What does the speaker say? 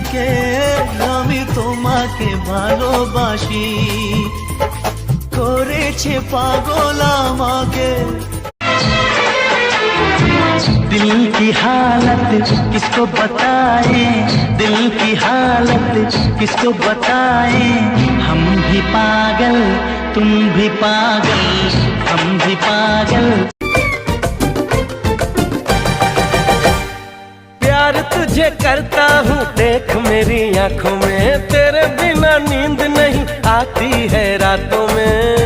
ডেকে আমি তোমাকে ভালোবাসি করেছে পাগল আমাকে दिल की हालत किसको बताए दिल की हालत किसको बताए हम भी पागल तुम भी पागल हम भी पागल तुझे करता हूँ देख मेरी आँखों में, तेरे बिना नींद नहीं आती है रातों में।